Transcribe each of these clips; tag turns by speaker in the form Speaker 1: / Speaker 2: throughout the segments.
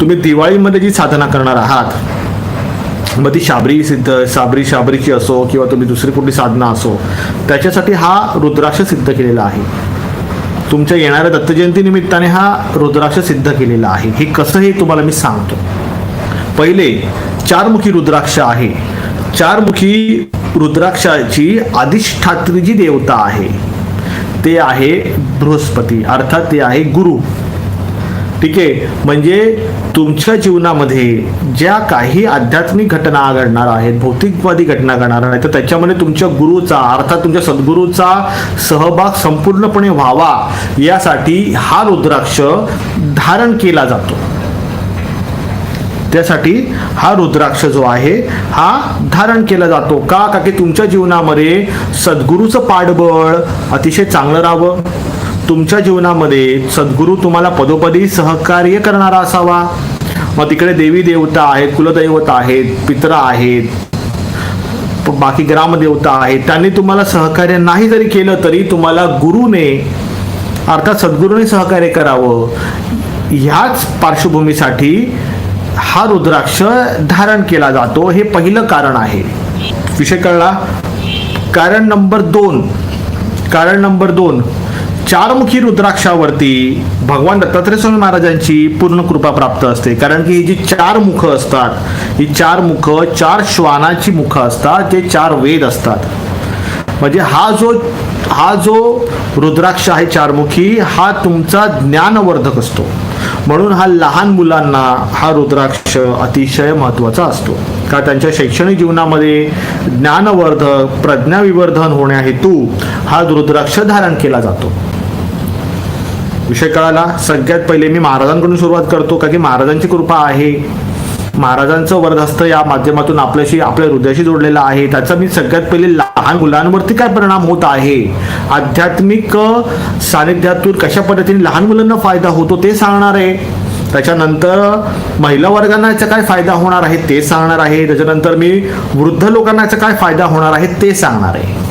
Speaker 1: तुम्ही दिवाळीमध्ये जी साधना करणार आहात मग ती शाबरी सिद्ध साबरी शाबरीची असो किंवा तुम्ही दुसरी कुठली साधना असो त्याच्यासाठी हा रुद्राक्ष सिद्ध केलेला आहे. तुमच्या येणाऱ्या दत्तजयंती निमित्ताने हा रुद्राक्ष सिद्ध केलेला आहे. हे कसं हे तुम्हाला मी सांगतो. पहिले चारमुखी रुद्राक्ष आहे. चारमुखी रुद्राक्षाची अधिष्ठात्री जी देवता आहे ते आहे बृहस्पती अर्थात ते आहे गुरु. ठीक आहे? म्हणजे तुमच्या जीवनामध्ये ज्या काही आध्यात्मिक घटना घडणार आहेत भौतिकवादी घटना घडणार आहेत तर त्याच्यामध्ये तुमच्या गुरुचा अर्थात तुमच्या सद्गुरूचा सहभाग संपूर्णपणे व्हावा यासाठी हा रुद्राक्ष धारण केला जातो. त्यासाठी हा रुद्राक्ष जो आहे हा धारण केला जातो. का? का की तुमच्या जीवनामध्ये सद्गुरूचं पाठबळ अतिशय चांगलं राहावं? तुमच्या जीवनामध्ये सद्गुरू तुम्हाला पदोपदी सहकार्य करणारा असावा. मग तिकडे देवी देवता आहेत कुलदैवता आहेत पित्र आहेत बाकी ग्रामदेवता आहेत. त्यांनी तुम्हाला सहकार्य नाही जरी केलं तरी तुम्हाला गुरुने अर्थात सद्गुरूने सहकार्य करावं. ह्याच पार्श्वभूमीसाठी हा रुद्राक्ष धारण केला जातो. हे पहिलं कारण आहे. विषय कळला? कारण नंबर दोन. कारण नंबर दोन. चारमुखी रुद्राक्षावरती भगवान दत्तात्रय स्वामी महाराजांची पूर्ण कृपा प्राप्त असते. कारण की ही जी चार मुख असतात ही चार मुख चार श्वानाची मुख असतात जे चार वेद असतात. म्हणजे हा जो हा जो रुद्राक्ष आहे चारमुखी हा तुमचा ज्ञानवर्धक असतो. म्हणून हा लहान मुलांना हा रुद्राक्ष अतिशय महत्त्वाचा असतो. का त्यांच्या शैक्षणिक जीवनामध्ये ज्ञानवर्धक प्रज्ञाविवर्धन होण्या हेतू हा रुद्राक्ष धारण केला जातो. विषय कळाला. सगळ्यात पहिले मी महाराजांकडून सुरुवात करतो का की महाराजांची कृपा आहे. महाराजांचं वरदहस्त या माध्यमातून आपल्याशी आपल्या हृदयाशी जोडलेला आहे. त्याचा मी सगळ्यात पहिले लहान मुलांवरती काय परिणाम होत आहे? आध्यात्मिक सानिध्यातून कशा पद्धतीने लहान मुलांना फायदा होतो ते सांगणार आहे. त्याच्यानंतर महिला वर्गांना याचा काय फायदा होणार आहे ते सांगणार आहे. त्याच्यानंतर मी वृद्ध लोकांना याचा काय फायदा होणार आहे ते सांगणार आहे.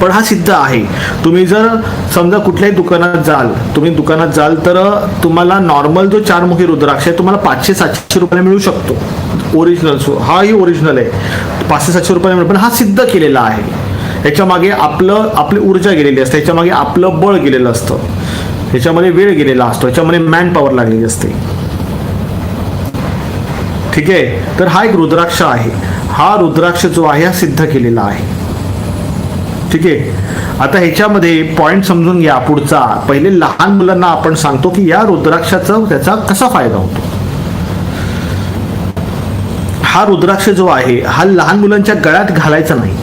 Speaker 1: पण हा सिद्ध आहे. तुम्ही जर समजा कुठल्याही दुकानात जाल तुम्ही दुकानात जाल तर तुम्हाला नॉर्मल जो चारमुखी रुद्राक्ष आहे तुम्हाला पाचशे सातशे रुपयाला मिळू शकतो. ओरिजिनल सो हाही ओरिजिनल आहे. पाचशे सातशे रुपयाला मिळू पण हा सिद्ध केलेला आहे. याच्या मागे आपलं आपली ऊर्जा गेलेली असते याच्या मागे आपलं बळ गेलेलं असतं. ह्याच्यामध्ये वेळ गेलेला असतो याच्यामध्ये मॅन पॉवर लागलेली असते. ठीक आहे? तर हा एक रुद्राक्ष आहे. हा रुद्राक्ष जो आहे हा सिद्ध केलेला आहे. ठीक आहे? आता ह्याच्यामध्ये पॉईंट समजून घ्या पुढचा. पहिले लहान मुलांना आपण सांगतो की या रुद्राक्षाचा त्याचा कसा फायदा होतो? हा रुद्राक्ष जो आहे हा लहान मुलांच्या गळ्यात घालायचा नाही.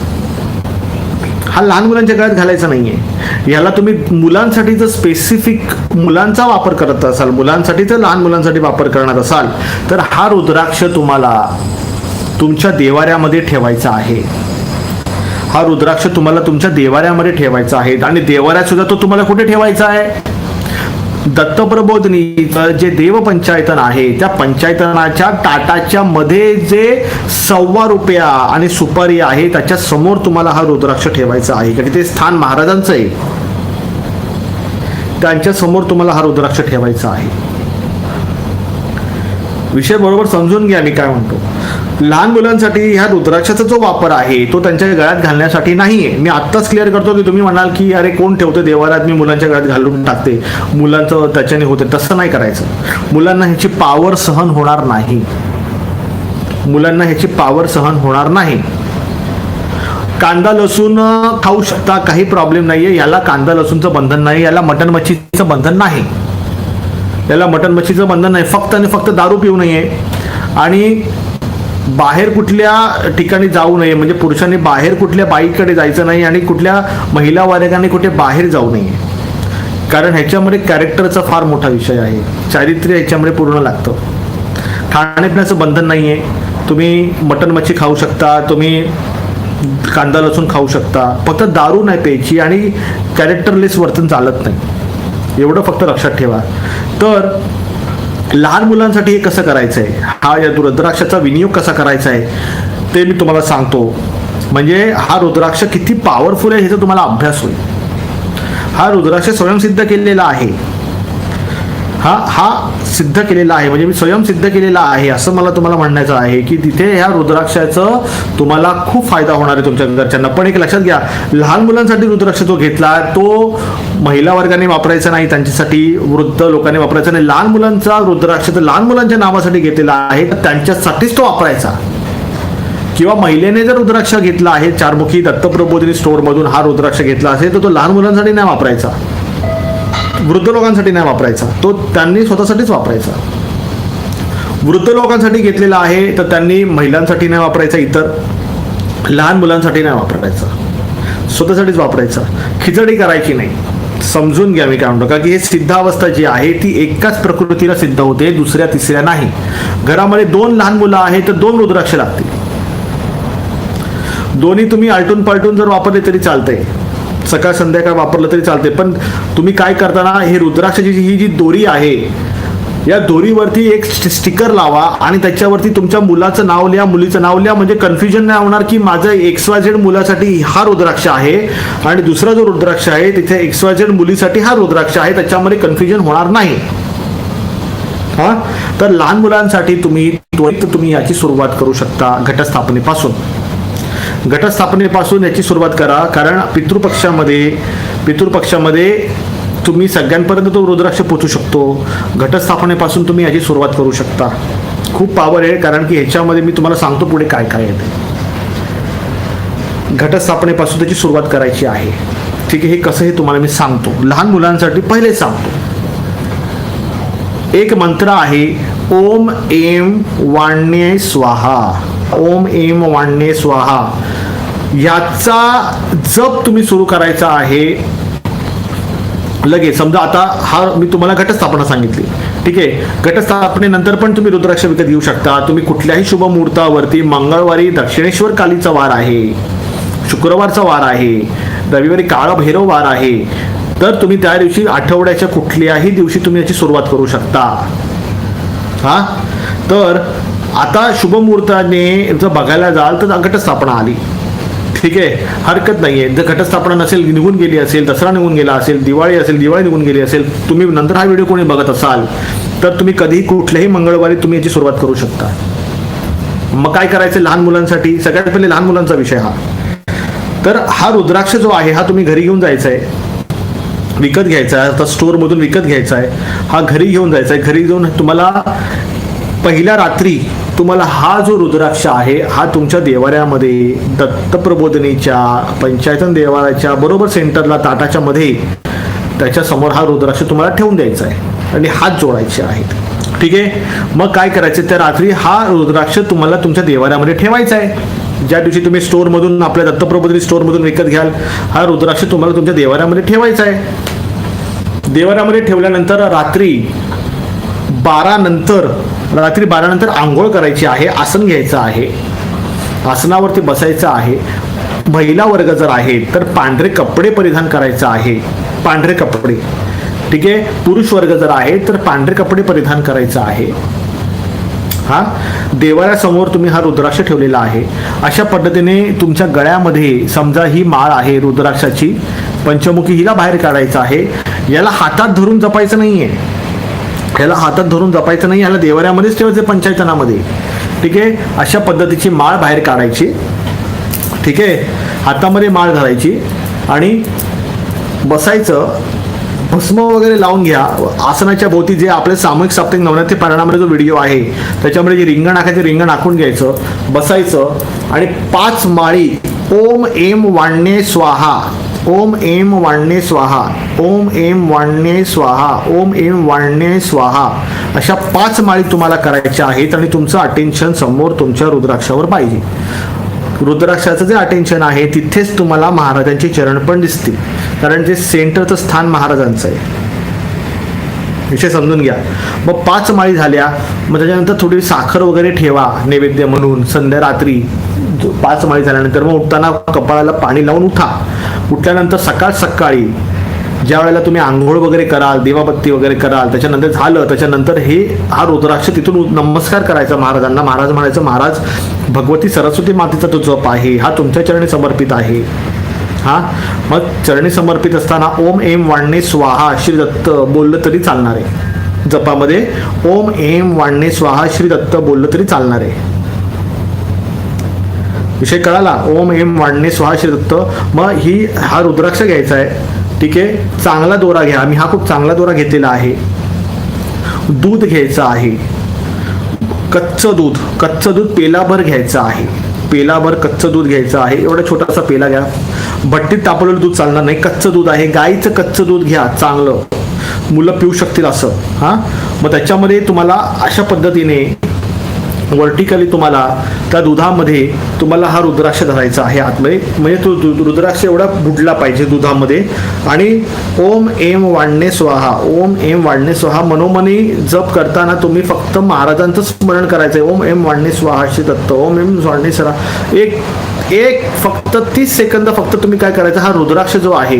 Speaker 1: हा लहान मुलांच्या गळ्यात घालायचा नाहीये. याला तुम्ही मुलांसाठी जर स्पेसिफिक मुलांचा वापर करत असाल मुलांसाठी जर लहान मुलांसाठी वापर करणार असाल तर हा रुद्राक्ष तुम्हाला तुमच्या देवाऱ्यामध्ये ठेवायचा आहे. हा रुद्राक्ष तुम्हाला तुमच्या देवाऱ्यामध्ये ठेवायचा आहे. आणि देवाऱ्यात सुद्धा तो तुम्हाला कुठे ठेवायचा आहे? दत्तप्रबोधनीचं जे देवपंचायतन आहे त्या पंचायतनाच्या ताटाच्या मध्ये जे सव्वा रुपया आणि सुपारी आहे त्याच्यासमोर तुम्हाला हा रुद्राक्ष ठेवायचा आहे. कारण ते स्थान महाराजांचं आहे. त्यांच्यासमोर तुम्हाला हा रुद्राक्ष ठेवायचा आहे. विषय बरोबर समजून घ्या मी काय म्हणतो. लहान मुलांसाठी ह्या रुद्राक्षाचा जो वापर आहे तो त्यांच्या गळ्यात घालण्यासाठी नाही आहे मी आत्ताच क्लिअर करतो की तुम्ही म्हणाल की अरे कोण ठेवतो देवालयात मी मुलांच्या गळ्यात घालून टाकते. मुलांचं त्याच्याने होते तसं नाही करायचं. मुलांना ह्याची पावर सहन होणार नाही. मुलांना ह्याची पावर सहन होणार नाही. कांदा लसूण खाऊ शकता काही प्रॉब्लेम नाहीये. याला कांदा लसूणचं बंधन नाही. याला मटन मच्छीचं बंधन नाही. त्याला मटन मच्छीचं बंधन नाही. फक्त आणि फक्त दारू पिऊ नये. आणि बाहेर कुठल्या ठिकाणी जाऊ नये. म्हणजे पुरुषांनी बाहेर कुठल्या बाईकडे जायचं नाही आणि कुठल्या महिला वर्गाने कुठे बाहेर जाऊ नये. कारण ह्याच्यामध्ये कॅरेक्टरचा फार मोठा विषय आहे. चारित्र्य ह्याच्यामध्ये पूर्ण लागतं. खाण्यापिण्याचं बंधन नाही आहे तुम्ही मटन मच्छी खाऊ शकता. तुम्ही कांदा लसूण खाऊ शकता. फक्त दारू नाही प्यायची आणि कॅरेक्टरलेस वर्तन चालत नाही. एवढं फक्त लक्षात ठेवा. तर लहान मुलांसाठी हे कसं करायचं आहे हा या रुद्राक्षाचा विनियोग कसा करायचा आहे ते मी तुम्हाला सांगतो. म्हणजे हा रुद्राक्ष किती पॉवरफुल आहे ह्याचा तुम्हाला अभ्यास होईल. हा रुद्राक्ष स्वयंसिद्ध केलेला आहे. हा हा सिद्ध केलेला आहे म्हणजे मी स्वयंसिद्ध केलेला आहे असं मला तुम्हाला म्हणायचं आहे की तिथे ह्या रुद्राक्षाचं तुम्हाला खूप फायदा होणार आहे तुमच्या घरच्यांना. पण एक लक्षात घ्या लहान मुलांसाठी रुद्राक्ष जो घेतला तो महिला वर्गाने वापरायचा नाही त्यांच्यासाठी वृद्ध लोकांनी वापरायचा नाही. लहान मुलांचा रुद्राक्ष तर लहान मुलांच्या नावासाठी घेतलेला आहे तर त्यांच्यासाठीच तो वापरायचा. किंवा महिलेने जर रुद्राक्ष घेतला आहे चारमुखी दत्तप्रबोधिनी स्टोअरमधून हा रुद्राक्ष घेतला असेल तर तो लहान मुलांसाठी नाही वापरायचा. वृद्ध लोकांसाठी नाही वापरायचा. तो त्यांनी स्वतःसाठीच वापरायचा. वृद्ध लोकांसाठी घेतलेला आहे तर त्यांनी महिलांसाठी नाही वापरायचा इतर लहान मुलांसाठी नाही वापरायचा. स्वतःसाठीच वापरायचा. खिचडी करायची नाही? समजून घ्या मी काय म्हणतो. का की हे सिद्धावस्था जी आहे ती एकाच प्रकृतीला सिद्ध होते दुसऱ्या तिसऱ्या नाही. घरामध्ये दोन लहान मुलं आहेत तर दोन रुद्राक्ष लागतील. दोन्ही तुम्ही आलटून पालटून जर वापरले तरी चालतंय. सकाळ संध्याकाळ वापरलं तरी चालते पण तुम्ही काय करताना हे रुद्राक्षाची ही जी दोरी आहे या दोरीवरती एक स्टिकर लावा आणि त्याच्यावरती तुमच्या मुलाचं नाव लिहा. मुलीचं नाव लिहा म्हणजे कन्फ्युजन नाही होणार की माझं एक्स वाय झेड मुलासाठी हा रुद्राक्ष आहे आणि दुसरा जो रुद्राक्ष आहे तिथे एक्स वाय झेड मुलीसाठी हा रुद्राक्ष आहे. त्याच्यामध्ये कन्फ्युजन होणार नाही. हा? तर लहान मुलांसाठी तुम्ही त्वरित तुम्ही याची सुरुवात करू शकता घटस्थापनेपासून. घटस्थापनेपासून याची सुरुवात करा. कारण पितृपक्षामध्ये पितृपक्षामध्ये तुम्ही सगळ्यांपर्यंत तो रुद्राक्ष पोचू शकतो. घटस्थापनेपासून तुम्ही याची सुरुवात करू शकता. खूप पावर आहे कारण की ह्याच्यामध्ये मी तुम्हाला सांगतो पुढे काय काय आहे घटस्थापनेपासून त्याची सुरुवात करायची आहे. ठीक आहे हे कसं हे तुम्हाला मी सांगतो. लहान मुलांसाठी पहिले सांगतो. एक मंत्र आहे ओम एम वाण्य स्वाहा. ओम एम वाणणे स्वाहा. याचा जप तुम्ही सुरू करायचा आहे. लगेच समजा आता हा मी तुम्हाला घटस्थापना सांगितली. ठीक आहे? घटस्थापनेनंतर पण तुम्ही रुद्राक्ष विकत घेऊ शकता. तुम्ही कुठल्याही शुभ मुहूर्तावरती मंगळवारी दक्षिणेश्वर कालीचा वार आहे. शुक्रवारचा वार आहे. रविवारी काळभैरव वार आहे. तर तुम्ही त्या दिवशी आठवड्याच्या कुठल्याही दिवशी तुम्ही याची सुरुवात करू शकता. हा? तर आता शुभ मुहूर्ताने जर बघायला जाल तर घटस्थापना आली. ठीक आहे? हरकत नाही आहे जर घटस्थापना नसेल निघून गेली असेल दसरा निघून गेला असेल दिवाळी असेल दिवाळी निघून गेली असेल तुम्ही नंतर हा व्हिडिओ कोणी बघत असाल तर तुम्ही कधीही कुठल्याही मंगळवारी तुम्ही याची सुरुवात करू शकता. मग काय करायचं? लहान मुलांसाठी सगळ्यात पहिले लहान मुलांचा विषय हा. तर हा रुद्राक्ष जो आहे हा तुम्ही घरी घेऊन जायचा आहे विकत घ्यायचा आहे. आता स्टोअरमधून विकत घ्यायचा आहे. हा घरी घेऊन जायचा आहे. घरी जाऊन तुम्हाला पहिल्या रात्री तुम्हाला हा जो रुद्राक्ष आहे हा तुमच्या देवाऱ्यामध्ये दत्तप्रबोधिनीच्या पंचायतन देवाऱ्याच्या बरोबर सेंटरला ताटाच्या मध्ये त्याच्यासमोर हा रुद्राक्ष तुम्हाला ठेवून द्यायचा आहे. आणि हात जोडायचे आहेत. ठीक आहे? मग काय करायचं? त्या रात्री हा रुद्राक्ष तुम्हाला तुमच्या देवाऱ्यामध्ये ठेवायचा आहे. ज्या दिवशी तुम्ही स्टोअरमधून आपल्या दत्तप्रबोधिनी स्टोअरमधून विकत घ्याल हा रुद्राक्ष तुम्हाला तुमच्या देवाऱ्यामध्ये ठेवायचा आहे. देवाऱ्यामध्ये ठेवल्यानंतर रात्री बारा नंतर रात्री बारानंतर आंघोळ करायची आहे आसन घ्यायचं आहे आसनावरती बसायचं आहे. महिला वर्ग जर आहे तर पांढरे कपडे परिधान करायचं आहे. पांढरे कपडे. ठीक आहे? पुरुष वर्ग जर आहे तर पांढरे कपडे परिधान करायचं आहे. हा? देवाऱ्यासमोर तुम्ही हा रुद्राक्ष ठेवलेला आहे. अशा पद्धतीने तुमच्या गळ्यामध्ये समजा ही माळ आहे रुद्राक्षाची पंचमुखी हिला बाहेर काढायचं आहे. याला हातात धरून जपायचं नाहीये. याला हातात धरून जपायचं नाही याला देवाऱ्यामध्येच ठेवायचं पंचायतनामध्ये. ठीक आहे? अशा पद्धतीची माळ बाहेर काढायची. ठीक आहे? हातामध्ये माळ घालायची आणि बसायचं. भस्म वगैरे लावून घ्या. आसनाच्या भोवती जे आपले सामूहिक साप्तिक नवरात्री पारणामध्ये जो व्हिडिओ आहे त्याच्यामध्ये जे रिंगण आखायचे रिंगण आखून घ्यायचं. बसायचं. आणि पाच माळी. ओम एम वाण्ये स्वाहा. ओम एम वाणणे स्वाहा ओम एम वाणणे स्वाहा ओम एम वाणणे स्वाहा अशा पाच माळी तुम्हाला करायच्या आहेत आणि तुमचं अटेन्शन समोर तुमच्या रुद्राक्षावर पाहिजे. रुद्राक्षाचं जे अटेन्शन आहे तिथेच तुम्हाला महाराजांचे चरण पण दिसतील. कारण जे सेंटरचं स्थान महाराजांचं आहे. विषय समजून घ्या. मग पाच माळी झाल्या मग त्याच्यानंतर थोडी साखर वगैरे ठेवा नैवेद्य म्हणून संध्या रात्री पाच माळी झाल्यानंतर मग उठताना कपाळाला पाणी लावून उठा. उठल्यानंतर सकाळ सकाळी ज्या वेळेला तुम्ही आंघोळ वगैरे कराल देवाबत्ती वगैरे कराल त्याच्यानंतर झालं त्याच्यानंतर हे हा रुद्राक्ष तिथून नमस्कार करायचा महाराजांना. महाराज म्हणायचं महाराज भगवती सरस्वती मातेचा तो जप आहे हा तुमच्या चरणी समर्पित आहे. हा? मग चरणी समर्पित असताना ओम एम वाणणे स्वाहा श्री दत्त बोललं तरी चालणार आहे. जपामध्ये ओम एम वाणणे स्वाहा श्री दत्त बोललं तरी चालणार आहे. विषय कळाला. ओम एम वाढणे स्वाहा श्री दत्त मग ही हा रुद्राक्ष घ्यायचा आहे. ठीक आहे? चांगला दोरा घ्या. मी हा खूप चांगला दोरा घेतलेला आहे. दूध घ्यायचं आहे. कच्चं दूध. कच्चं दूध पेलाभर घ्यायचं आहे. पेलाभर कच्चं दूध घ्यायचं आहे. एवढा छोटासा पेला घ्या. भट्टीत तापवलेलं दूध चालणार नाही. कच्चं दूध आहे. गाईचं कच्चं दूध घ्या. चांगलं. मुलं पिऊ शकतील असं. हां? मग त्याच्यामध्ये तुम्हाला अशा पद्धतीने वर्टिकली तुम्हाला त्या दुधामध्ये तुम्हाला हा रुद्राक्ष धरायचा आहे आतमध्ये. म्हणजे तो रुद्राक्ष एवढा बुडला पाहिजे दुधामध्ये. आणि ओम एम वाढणे स्वाहा. ओम एम वाढणे स्वाहा. मनोमनी जप करताना तुम्ही फक्त महाराजांचं स्मरण करायचं आहे ओम एम वाढणे स्वाहा श्री दत्त. ओम एम वाढणे सरा. एक एक फक्त तीस सेकंद फक्त तुम्ही काय करायचं? हा रुद्राक्ष जो आहे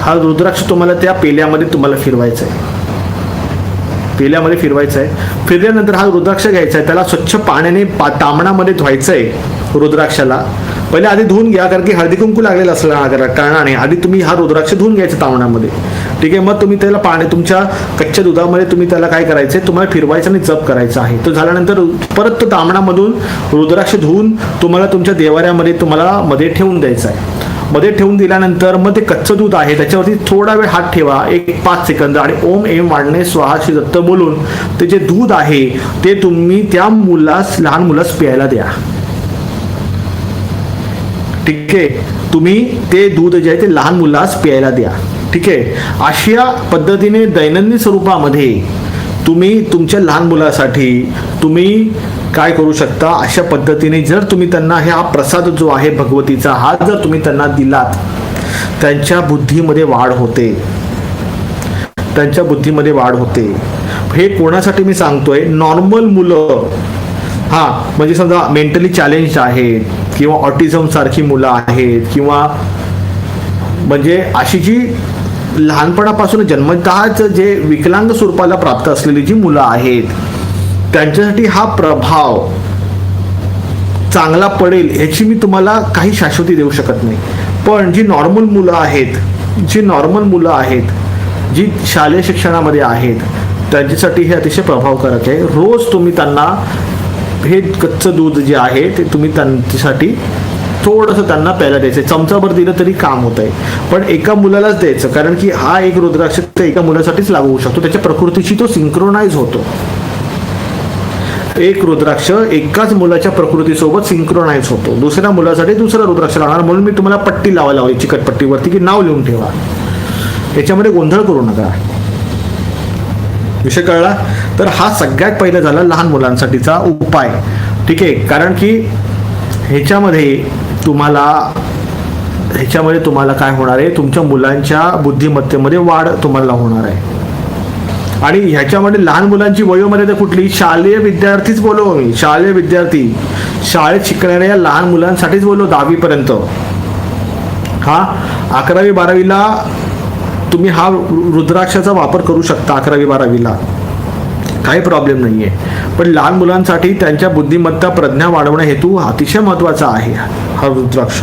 Speaker 1: हा रुद्राक्ष तुम्हाला त्या पेल्यामध्ये तुम्हाला फिरवायचा आहे पेल्यामध्ये फिरवायचं आहे फिरल्यानंतर हा रुद्राक्ष घ्यायचा आहे त्याला स्वच्छ पाण्याने पा तांबणामध्ये धुवायचं आहे रुद्राक्षाला. पहिले आधी धुवून घ्या कारण की हळदी कुंकू लागलेला असलं कारणाने. आधी तुम्ही हा रुद्राक्ष धुवून घ्यायचं तामणामध्ये. ठीक आहे? मग तुम्ही त्याला पाणी तुमच्या कच्च्या दुधामध्ये तुम्ही त्याला काय करायचं तुम्हाला फिरवायचं आणि जप करायचं आहे. तो झाल्यानंतर परत तो तामणामधून रुद्राक्ष धुवून तुम्हाला तुमच्या देवाऱ्यामध्ये तुम्हाला मध्ये ठेवून द्यायचं आहे मध्ये ठेवून दिल्यानंतर मग ते कच्चं दूध आहे त्याच्यावरती थोडा वेळ हात ठेवा एक पाच सेकंद आणि ओम एम वाढणे स्वाहा श्री दत्त बोलून ते जे दूध आहे ते तुम्ही त्या मुलास लहान मुलास प्यायला द्या. ठीक आहे? तुम्ही ते दूध जे आहे ते लहान मुलास प्यायला द्या. ठीक आहे? अशा पद्धतीने दैनंदिन स्वरूपामध्ये तुम्ही तुमच्या लहान मुलासाठी तुम्ही काय करू शकता अशा पद्धतीने जर तुम्ही त्यांना हा प्रसाद जो आहे भगवतीचा हा जर तुम्ही त्यांना दिलात त्यांच्या बुद्धीमध्ये वाढ होते. त्यांच्या बुद्धीमध्ये वाढ होते. हे कोणासाठी मी सांगतोय? नॉर्मल मुलं. हा म्हणजे समजा मेंटली चॅलेंज आहेत किंवा ऑटिझम सारखी मुलं आहेत किंवा म्हणजे अशी जी लहानपणापासून जन्मतःच जे विकलांग स्वरूपाला प्राप्त असलेली जी मुलं आहेत त्यांच्यासाठी हा प्रभाव चांगला पडेल याची मी तुम्हाला काही शाश्वती देऊ शकत नाही. पण जी नॉर्मल मुलं आहेत जी नॉर्मल मुलं आहेत जी शालेय शिक्षणामध्ये आहेत त्यांच्यासाठी हे अतिशय प्रभावकारक आहे. रोज तुम्ही त्यांना हे कच्चं दूध जे आहे ते तुम्ही त्यांच्यासाठी थोडंसं त्यांना प्यायला द्यायचं चमचाभर दिलं तरी काम होत आहे. पण एका मुलालाच द्यायचं कारण की हा एक रुद्राक्ष त्या एका मुलासाठीच लागू होऊ शकतो. त्याच्या प्रकृतीशी तो सिंक्रोनाइज होतो. एक रुद्राक्ष एकाच मुलाच्या प्रकृतीसोबत सिंक्रोनाइज होतो. दुसऱ्या मुलासाठी दुसरा रुद्राक्ष लागणार. म्हणून मी तुम्हाला पट्टी लावायला हवी चिकटपट्टीवरती की नाव लिहून ठेवा. याच्यामध्ये गोंधळ करू नका. विषय कळला? तर हा सगळ्यात पहिला झाला लहान मुलांसाठीचा उपाय. ठीक आहे? कारण की ह्याच्यामध्ये तुम्हाला ह्याच्यामध्ये तुम्हाला काय होणार आहे? तुमच्या मुलांच्या बुद्धिमत्तेमध्ये वाढ तुम्हाला होणार आहे. आणि ह्याच्यामध्ये लहान मुलांची वयोमर्यादा कुठली? शालेय विद्यार्थीच बोलव मी शालेय विद्यार्थी. शाळेत शिकणाऱ्या लहान मुलांसाठीच बोललो दहावीपर्यंत. हा? अकरावी बारावीला तुम्ही हा रुद्राक्षाचा वापर करू शकता अकरावी बारावीला. काही प्रॉब्लेम नाही आहे पण लहान मुलांसाठी त्यांच्या बुद्धिमत्ता प्रज्ञा वाढवणं हेतू अतिशय महत्त्वाचा आहे हा रुद्राक्ष.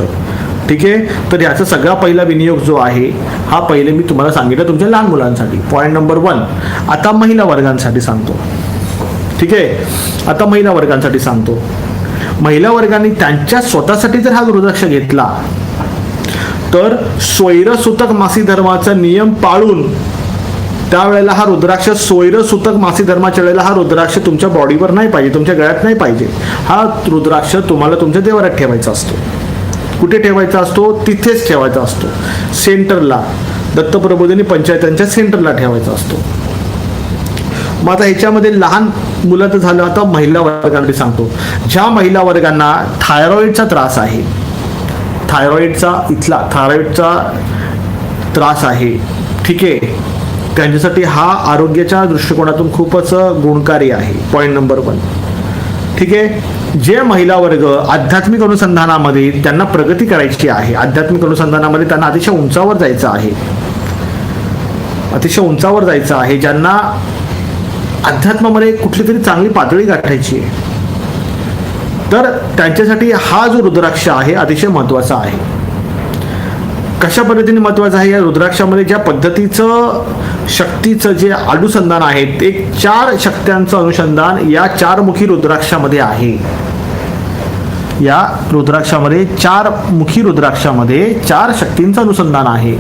Speaker 1: ठीक आहे? तर याचा सगळा पहिला विनियोग जो आहे हा पहिले मी तुम्हाला सांगितलं तुमच्या लहान मुलांसाठी. पॉईंट नंबर वन आता महिला वर्गांसाठी सांगतो. ठीक आहे? आता महिला वर्गांसाठी सांगतो. महिला वर्गाने त्यांच्या स्वतःसाठी जर हा रुद्राक्ष घेतला तर स्वैरसूतक मासी धर्माचा नियम पाळून त्यावेळेला हा रुद्राक्ष स्वैर सुतक मासी धर्माच्या वेळेला हा रुद्राक्ष तुमच्या बॉडीवर नाही पाहिजे तुमच्या गळ्यात नाही पाहिजे. हा रुद्राक्ष तुम्हाला तुमच्या देवारात ठेवायचा असतो. कुठे ठेवायचा असतो? तिथेच ठेवायचा असतो. सेंटरला दत्तप्रबोधिनी पंचायतांच्या सेंटरला ठेवायचा असतो. मग आता ह्याच्यामध्ये लहान मुलाचं झालं आता महिला वर्गांनी सांगतो. ज्या महिला वर्गांना थायरॉईडचा त्रास आहे थायरॉईडचा इथला थायरॉईडचा त्रास आहे ठीक आहे? त्यांच्यासाठी हा आरोग्याच्या दृष्टिकोनातून खूपच गुणकारी आहे. पॉईंट नंबर वन ठीक आहे? जे महिला वर्ग आध्यात्मिक अनुसंधानामध्ये त्यांना प्रगती करायची आहे आध्यात्मिक अनुसंधानामध्ये त्यांना अतिशय उंचावर जायचं आहे. अतिशय उंचावर जायचं आहे. ज्यांना अध्यात्मामध्ये कुठली तरी चांगली पातळी गाठायची आहे. तर त्यांच्यासाठी हा जो रुद्राक्ष आहे अतिशय महत्त्वाचा आहे. कशा पद्धतीने महत्वाचं आहे? या रुद्राक्षामध्ये ज्या पद्धतीचं शक्तीचं जे अनुसंधान आहे ते चार शक्त्यांचं अनुसंधान या चारमुखी रुद्राक्षामध्ये आहे. या रुद्राक्षामध्ये चार मुखी रुद्राक्षामध्ये चार शक्तींचं अनुसंधान आहे.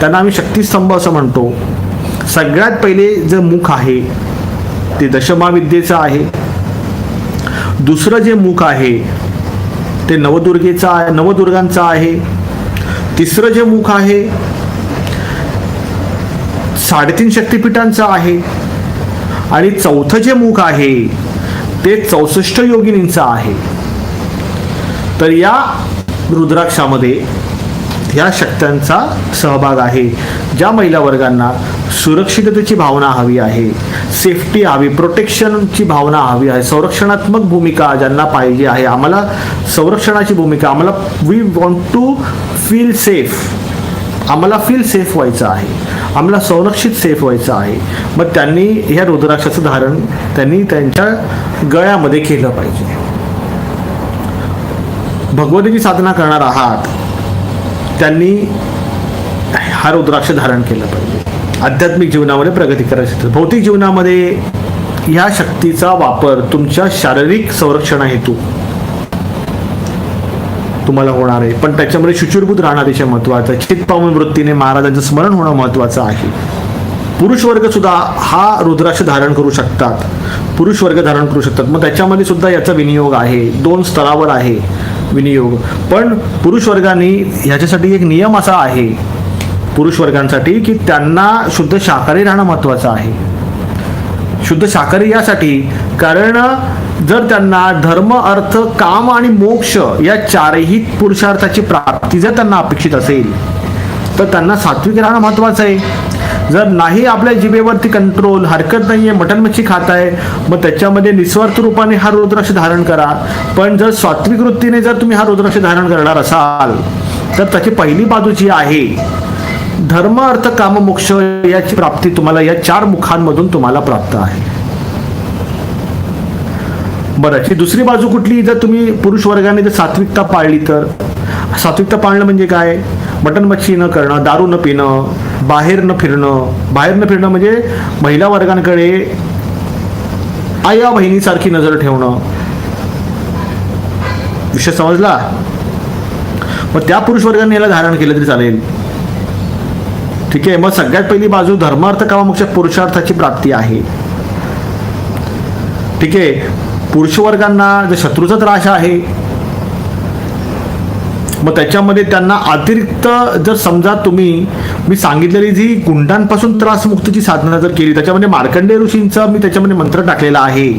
Speaker 1: त्यांना आम्ही शक्तिस्तंभ असं म्हणतो. सगळ्यात पहिले जे मुख आहे ते दशमाविद्येचं आहे. दुसरं जे मुख आहे ते नवदुर्गेचं आहे नवदुर्गांचं आहे. तिसरं जे मुख आहे साडेतीन शक्तिपीठांचं आहे आणि चौथं जे मुख आहे ते चौसष्ट योगिनींचं आहे. तर या रुद्राक्षामध्ये ह्या शक्त्यांचा सहभाग आहे ज्या महिला वर्गांना सुरक्षिततेची भावना हवी आहे सेफ्टी हवी प्रोटेक्शनची भावना हवी आहे संरक्षणात्मक भूमिका ज्यांना पाहिजे आहे आम्हाला संरक्षणाची भूमिका आम्हाला we want to feel safe आम्हाला फील सेफ व्हायचं आहे. आम्हाला संरक्षित सेफ व्हायचं आहे. मग त्यांनी ह्या रुद्राक्षाचं धारण त्यांनी त्यांच्या गळ्यामध्ये केलं पाहिजे. भगवतीची साधना करणार आहात. त्यांनी हा रुद्राक्ष धारण केलं पाहिजे. आध्यात्मिक जीवनामध्ये प्रगती करायची असेल. भौतिक जीवनामध्ये ह्या शक्तीचा वापर तुमच्या शारीरिक संरक्षणा हेतू तुम्हाला होणार आहे. पण त्याच्यामध्ये शुचिरभूत राहणं अतिशय महत्वाचं आहे. चित्पावन वृत्तीने महाराजांचं स्मरण होणं महत्वाचं आहे. पुरुष वर्ग सुद्धा हा रुद्राक्ष धारण करू शकतात. पुरुष वर्ग धारण करू शकतात. मग त्याच्यामध्ये सुद्धा याचा विनियोग आहे. दोन स्तरावर आहे विनियोग. पण पुरुष वर्गाने ह्याच्यासाठी एक नियम असा आहे पुरुष वर्गांसाठी की त्यांना शुद्ध शाकाहारी राहणं महत्वाचं आहे. शुद्ध शाकाहारी यासाठी कारण जर त्यांना धर्म अर्थ काम आणि मोक्ष या चारही पुरुषार्थाची प्राप्ती जर त्यांना अपेक्षित असेल तर त्यांना सात्विक राहणं महत्वाचं आहे. जर नाही आपल्या जिभेवरती कंट्रोल हरकत नाही आहे मटन मच्छी खात आहे मग त्याच्यामध्ये निस्वार्थ रूपाने हा रुद्राक्ष धारण करा. पण जर सात्विक वृत्तीने जर तुम्ही हा रुद्राक्ष धारण करणार असाल तर त्याची पहिली बाजू जी आहे धर्म अर्थ काम मोक्ष याची प्राप्ती तुम्हाला या चार मुखांमधून तुम्हाला प्राप्त आहे. बरं याची दुसरी बाजू कुठली? जर तुम्ही पुरुष वर्गाने जर सात्विकता पाळली तर? सात्विकता पाळणं म्हणजे काय? मटन मच्छी न करणं दारू न पिणं बाहेर न फिरणं. बाहेर न फिरणं म्हणजे महिला वर्गांकडे आया बहिणीसारखी नजर ठेवणं. विषय समजला? मग त्या पुरुष वर्गाने याला धारण केलं तरी चालेल. ठीक आहे मग सगळ्यात पहिली बाजू धर्मार्थ कामामुक्त पुरुषार्थाची प्राप्ती आहे. ठीक आहे पुरुषवर्गांना जे जर शत्रूचा त्रास आहे मग त्याच्यामध्ये त्यांना अतिरिक्त जर समजा तुम्ही मी सांगितलेली जी गुंडांपासून त्रासमुक्तीची साधना जर केली त्याच्यामध्ये मार्कंडेय ऋषींचा मी त्याच्यामध्ये मंत्र टाकलेला आहे.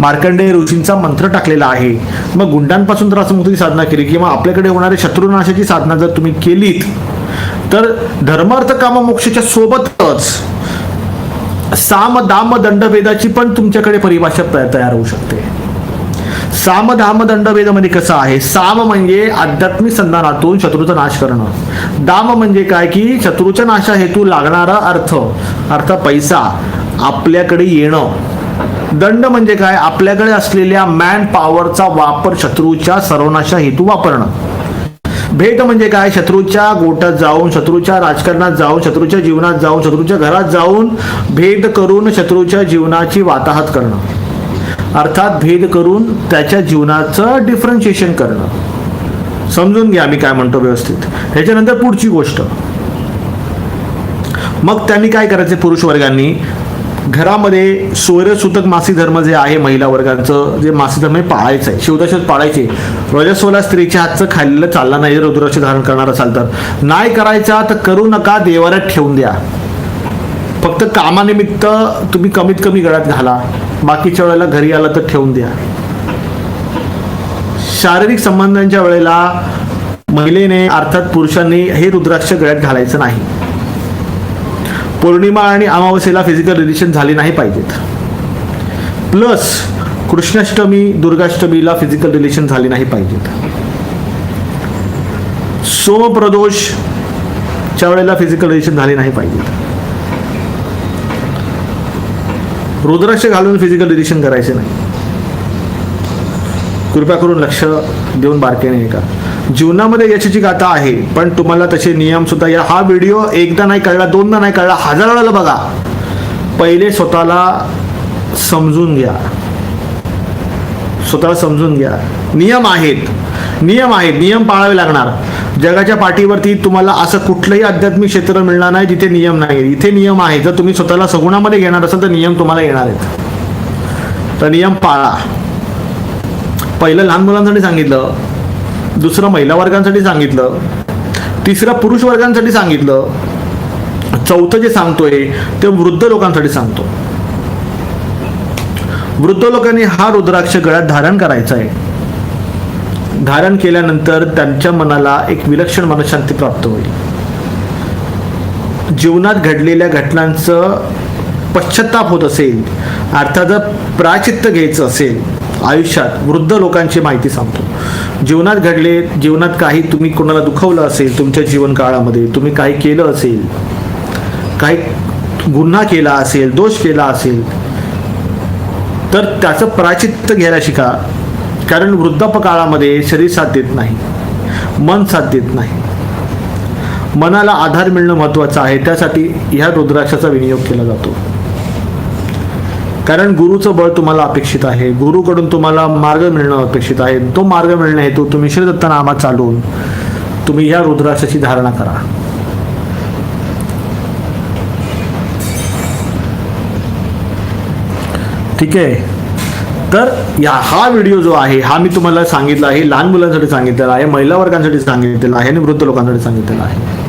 Speaker 1: मार्कंडेय ऋषींचा मंत्र टाकलेला आहे. मग गुंडांपासून त्रासमुक्तीची साधना केली किंवा आपल्याकडे होणारे शत्रुनाशाची साधना जर तुम्ही केलीत तर धर्मार्थ काम मोक्षाच्या सोबतच साम दाम दंडभेदाची पण तुमच्याकडे परिभाषा तयार होऊ शकते. साम दाम दंडभेदामध्ये कसं आहे? साम म्हणजे आध्यात्मिक संधानातून शत्रूचा नाश करणं. दाम म्हणजे काय? की शत्रूच्या नाशा हेतू लागणारा अर्थ अर्थ पैसा आपल्याकडे येणं. दंड म्हणजे काय? आपल्याकडे असलेल्या मॅन पॉवरचा वापर शत्रूच्या सर्वनाशा हेतू वापरणं. भेट म्हणजे काय? शत्रूच्या गोटात जाऊन शत्रूच्या राजकारणात जाऊन शत्रूच्या जीवनात जाऊन शत्रूच्या घरात जाऊन भेद करून शत्रूच्या जीवनाची वाताहत करणं. अर्थात भेद करून त्याच्या जीवनाचं डिफरन्शिएशन करणं. समजून घ्या मी काय म्हणतो व्यवस्थित. ह्याच्यानंतर पुढची गोष्ट. मग त्यांनी काय करायचे? पुरुष वर्गांनी घरामध्ये सूर्यसूतक मासिक धर्म जे आहे महिला वर्गांचं जे मासिक धर्म हे पाळायचं आहे शिवदशत पाळायचे. रजस्वला स्त्रीच्या हातचं खाल्लेलं चाललं नाही रुद्राक्ष धारण करणार असाल तर. नाही करायचा तर करू नका देवाऱ्यात ठेवून द्या. फक्त कामानिमित्त तुम्ही कमीत कमी गळ्यात घाला. बाकीच्या वेळेला घरी आला तर ठेवून द्या. शारीरिक संबंधांच्या वेळेला महिलेने अर्थात पुरुषांनी हे रुद्राक्ष गळ्यात घालायचं नाही. पौर्णिमा आणि अमावस्येला फिजिकल रिलेशन झाले नाही पाहिजेत. प्लस कृष्णाष्टमी दुर्गाष्टमीला फिजिकल रिलेशन झाले नाही पाहिजेत. सोमप्रदोषच्या वेळेला फिजिकल रिलेशन झाले नाही पाहिजेत. रुद्राक्ष घालून फिजिकल रिलेशन करायचे नाही. कृपया करून लक्ष देऊन बारकेने का जीवनामध्ये यशाची गाथा आहे पण तुम्हाला तसे नियम सुद्धा या हा व्हिडिओ एकदा नाही कळला दोनदा नाही कळला हजार वेळाला बघा. पहिले स्वतःला समजून घ्या. स्वतःला समजून घ्या. नियम आहेत. नियम आहेत. नियम पाळावे लागणार. जगाच्या पाठीवरती तुम्हाला असं कुठलंही आध्यात्मिक क्षेत्र मिळणार नाही जिथे नियम नाही. इथे नियम आहे जर तुम्ही स्वतःला सगुणामध्ये घेणार असाल तर नियम तुम्हाला येणार आहेत. तर नियम पाळा. पहिलं लहान मुलांसाठी सांगितलं दुसरं महिला वर्गांसाठी सांगितलं. तिसरं पुरुष वर्गांसाठी सांगितलं. चौथं जे सांगतोय ते वृद्ध लोकांसाठी सांगतो. वृद्ध लोकांनी हा रुद्राक्ष गळ्यात धारण करायचा आहे धारण केल्यानंतर त्यांच्या मनाला एक विलक्षण मनशांती प्राप्त होईल. जीवनात घडलेल्या घटनांचं पश्चाताप होत असेल अर्थात जर प्राचित्त घ्यायचं असेल आयुष्यात वृद्ध लोकांची माहिती सांगतो. जीवनात घडले जीवनात काही तुम्ही कोणाला दुखवलं असेल तुमच्या जीवन काळामध्ये तुम्ही काही केलं असेल काही गुन्हा केला असेल दोष केला असेल तर त्याचं प्राचित्त घ्यायला शिका. कारण वृद्धापकाळामध्ये शरीर साथ देत नाही मन साथ देत नाही. मनाला आधार मिळणं महत्वाचं आहे. त्यासाठी ह्या रुद्राक्षाचा विनियोग केला जातो. कारण गुरुचं बळ तुम्हाला अपेक्षित आहे. गुरुकडून तुम्हाला मार्ग मिळणं अपेक्षित आहे. तो मार्ग मिळणे हेतू तुम्ही श्रीदत्त नामा चालून तुम्ही या रुद्राक्षाची धारणा करा. ठीक आहे? तर या हा व्हिडिओ जो आहे हा मी तुम्हाला सांगितला आहे लहान मुलांसाठी सांगितलेला आहे महिला वर्गांसाठी सांगितलेला आहे आणि वृद्ध लोकांसाठी सांगितलेला आहे.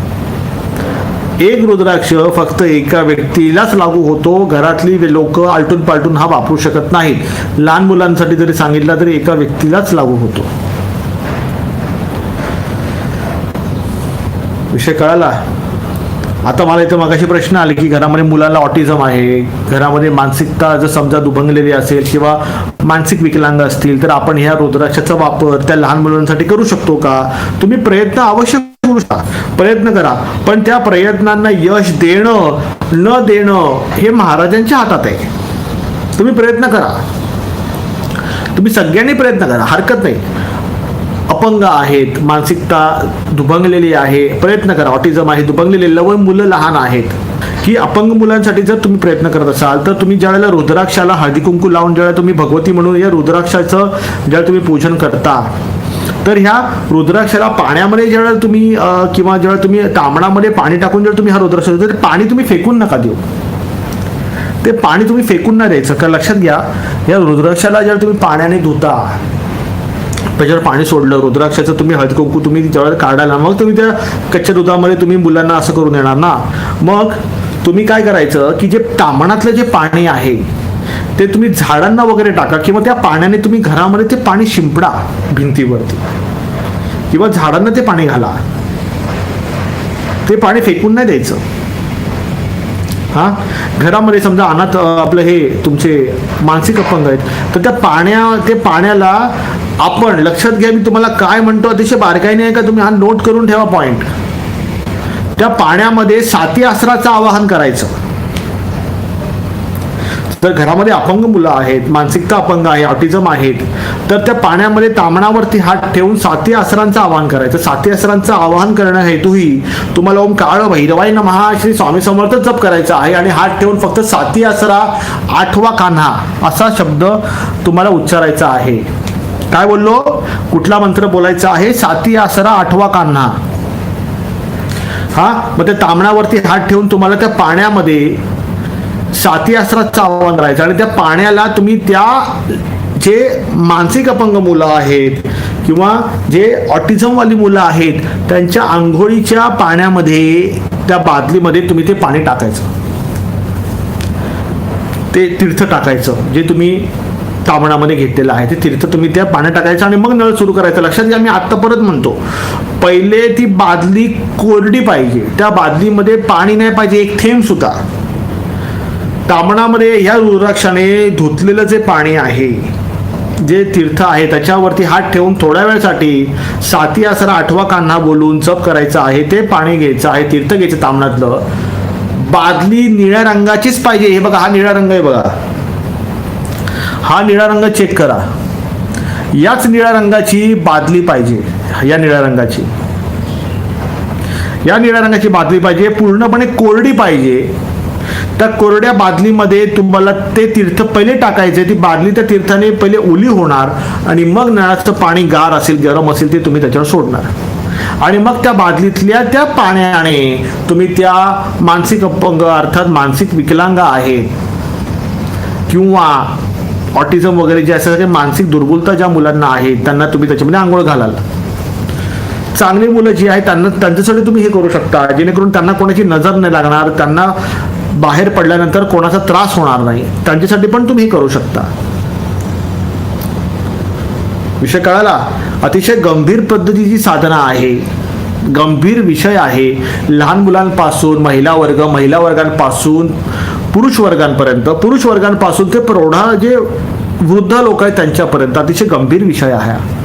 Speaker 1: एक रुद्राक्ष फक्त एका व्यक्तीलाच लागू होतो. घरातली लोक आलटून पालटून हा वापरू शकत नाहीत. लहान मुलांसाठी जरी सांगितला तरी एका व्यक्तीलाच लागू होतो. विषय कळाला? आता मला इथं मगाशी प्रश्न आले की घरामध्ये मुलाला ऑटिझम आहे. घरामध्ये मानसिकता जर समजा दुभंगलेली असेल किंवा मानसिक विकलांग असतील तर आपण ह्या रुद्राक्षाचा वापर त्या लहान मुलांसाठी करू शकतो का? तुम्ही प्रयत्न आवश्यक करू शकता प्रयत्न करा. पण त्या प्रयत्नांना यश देणं न देणं हे महाराजांच्या हातात आहे. तुम्ही प्रयत्न करा. तुम्ही सगळ्यांनी प्रयत्न करा हरकत नाही. अपंग आहेत मानसिकता दुभंगलेली आहे प्रयत्न करा. ऑटिझम आहे दुभंगलेले लव मुलं लहान आहेत. की अपंग मुलांसाठी जर तुम्ही प्रयत्न करत असाल तर तुम्ही ज्यावेळेला रुद्राक्षाला हळदी कुंकू लावून ज्यावेळेला तुम्ही भगवती म्हणून या रुद्राक्षाचं ज्यावेळेला तुम्ही पूजन करता तर ह्या रुद्राक्षाला पाण्यामध्ये जेव्हा तुम्ही किंवा जेव्हा तुम्ही तांबणामध्ये पाणी टाकून जर तुम्ही हा रुद्राक्ष तर ते पाणी तुम्ही फेकून नका देऊ. ते पाणी तुम्ही फेकून ना द्यायचं. कारण लक्षात घ्या या रुद्राक्षाला जर तुम्ही पाण्याने धुता त्याच्यावर पाणी सोडलं रुद्राक्षाचं तुम्ही हळद कुंकू तुम्ही ज्यावेळेला काढायला मग तुम्ही त्या कच्च्या दुधामध्ये तुम्ही मुलांना असं करून देणार ना. मग तुम्ही काय करायचं की जे तांबणातलं जे पाणी आहे ते तुम्ही झाडांना वगैरे टाका किंवा त्या पाण्याने तुम्ही घरामध्ये ते पाणी शिंपडा भिंतीवरती. किंवा झाडांना ते पाणी घाला. ते पाणी फेकून नाही द्यायचं. हा? घरामध्ये समजा अनाथ आपलं हे तुमचे मानसिक अपंग आहेत तर त्या पाण्या ते पाण्याला आपण लक्षात घ्या मी तुम्हाला काय म्हणतो अतिशय बारकाईने आहे का तुम्ही? हा नोट करून ठेवा पॉइंट त्या पाण्यामध्ये साती आसराचं आवाहन करायचं. तर घरामध्ये अपंग मुलं आहेत मानसिकता अपंग आहे ऑटिझम आहेत तर त्या पाण्यामध्ये तामणावरती हात ठेवून साती आसरांचं आवाहन करायचं. साती आसरांचं आवाहन करण्या हेतूही तुम्हाला ओम काळ भैरवाई नमहा श्री स्वामी समर्थ जप करायचा आहे आणि हात ठेवून फक्त साती आसरा आठवा कान्हा असा शब्द तुम्हाला उच्चारायचा आहे. काय बोललो? कुठला मंत्र बोलायचा आहे? साती आसरा आठवा कान्हा. हा? मग त्या तामणावरती हात ठेवून तुम्हाला त्या पाण्यामध्ये साती अस्त्रात आवाहन राहायचं आणि त्या पाण्याला तुम्ही त्या जे मानसिक अपंग मुलं आहेत किंवा जे ऑटिझमवाली मुलं आहेत त्यांच्या आंघोळीच्या पाण्यामध्ये त्या बादलीमध्ये तुम्ही ते पाणी टाकायचं. ते तीर्थ टाकायचं जे तुम्ही ताबणामध्ये घेतलेलं आहे. ते तीर्थ तुम्ही त्या पाण्यात टाकायचं आणि मग नळ सुरू करायचं. लक्षात घ्या मी आत्ता परत म्हणतो पहिले ती बादली कोरडी पाहिजे. त्या बादलीमध्ये पाणी नाही पाहिजे एक थेंब सुद्धा. तामणामध्ये ह्या रुद्राक्षाने धुतलेलं जे पाणी आहे जे तीर्थ आहे त्याच्यावरती हात ठेवून थोड्या वेळसाठी साती आसरा आठवा कान्हा बोलून जप करायचं आहे ते पाणी घ्यायचं आहे तीर्थ घ्यायचं तामणातलं. बादली निळ्या रंगाचीच पाहिजे. हे बघा हा निळा रंग आहे बघा. हा निळा रंग चेक करा. याच निळ्या रंगाची बादली पाहिजे. या निळ्या रंगाची. या निळ्या रंगाची बादली पाहिजे. पूर्णपणे कोरडी पाहिजे. त्या कोरड्या बादलीमध्ये तुम्हाला ते तीर्थ पहिले टाकायचे ती बादली त्या तीर्थाने पहिले ओली होणार आणि मग नळाचं पाणी गार असेल गरम असेल ते तुम्ही त्याच्यावर सोडणार. आणि मग त्या बादलीतल्या त्या पाण्याने तुम्ही त्या मानसिक अपंग अर्थात मानसिक विकलांग आहेत किंवा ऑटिझम वगैरे जे असं मानसिक दुर्बलता ज्या मुलांना आहे त्यांना तुम्ही त्याच्यामध्ये आंघोळ घालाल. चांगली मुलं जी आहेत त्यांना त्यांच्यासाठी तुम्ही हे करू शकता जेणेकरून त्यांना कोणाची नजर नाही लागणार त्यांना बाहेर पडल्यानंतर कोणाचा त्रास होणार नाही. त्यांच्यासाठी पण तुम्ही करू शकता. विषय कळाला? अतिशय गंभीर पद्धतीची साधना आहे. गंभीर विषय आहे. लहान मुलांपासून महिला वर्ग महिला वर्गांपासून पुरुष वर्गांपर्यंत. पुरुष वर्गांपासून ते प्रौढा जे वृद्ध लोक आहेत त्यांच्यापर्यंत अतिशय गंभीर विषय आहे.